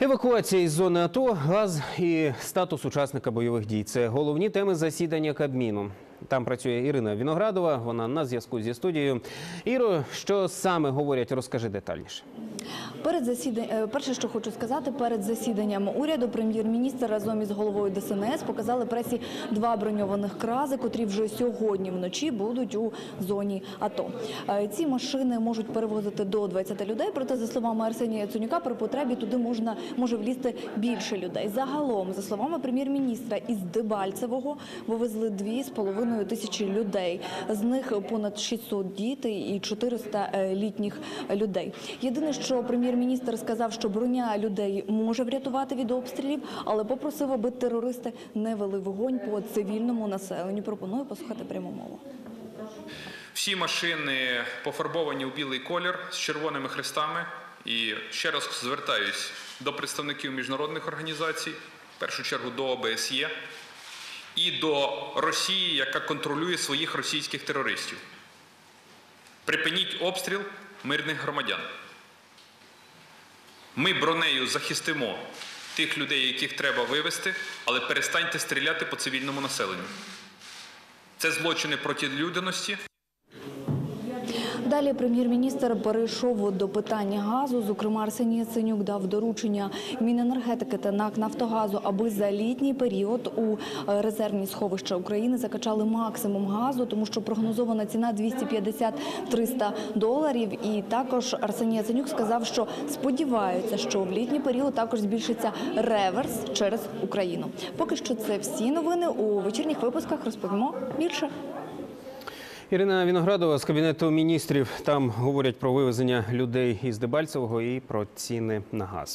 Евакуація із зони АТО, газ і статус учасника бойових дій це головні теми засідання Кабміну. Там працює Ірина Віноградова. Вона на зв'язку зі студією. Іро, що саме говорять, розкажи детальніше. Перед засіданням, перше, що хочу сказати, перед засіданням уряду прем'єр-міністр разом із головою ДСНС показали пресі два броньованих крази, котрі вже сьогодні вночі будуть у зоні АТО. Е, Ці машини можуть перевозити до 20 людей. Проте, за словами Арсенія Яценюка, при потребі туди можна може влізти більше людей. Загалом, за словами прем'єр-міністра, із Дебальцевого вивезли 2,5 тисячі людей. З них понад 600 дітей і 400 е, літніх людей. Єдине, що прем'єр-міністр сказав, що броня людей може врятувати від обстрілів, але попросив, аби терористи не вели вогонь по цивільному населенню. Пропоную послухати пряму мову. Всі машини пофарбовані у білий колір з червоними хрестами. І ще раз звертаюсь до представників міжнародних організацій, в першу чергу до ОБСЄ і до Росії, яка контролює своїх російських терористів. Припиніть обстріл мирних громадян. Ми бронею захистимо тих людей, яких треба вивезти, але перестаньте стріляти по цивільному населенню. Це злочини проти людяності. Далі прем'єр-міністр перейшов до питання газу. Зокрема, Арсеній Яценюк дав доручення Міненергетики та НАК «Нафтогазу», аби за літній період у е, резервні сховища України закачали максимум газу, тому що прогнозована ціна 250-300 доларів. І також Арсеній Яценюк сказав, що сподіваються, що в літній період також збільшиться реверс через Україну. Поки що це всі новини у вечірніх випусках. Розповімо більше. Ірина Віноградова з кабінету міністрів там говорять про вивезення людей із Дебальцевого і про ціни на газ.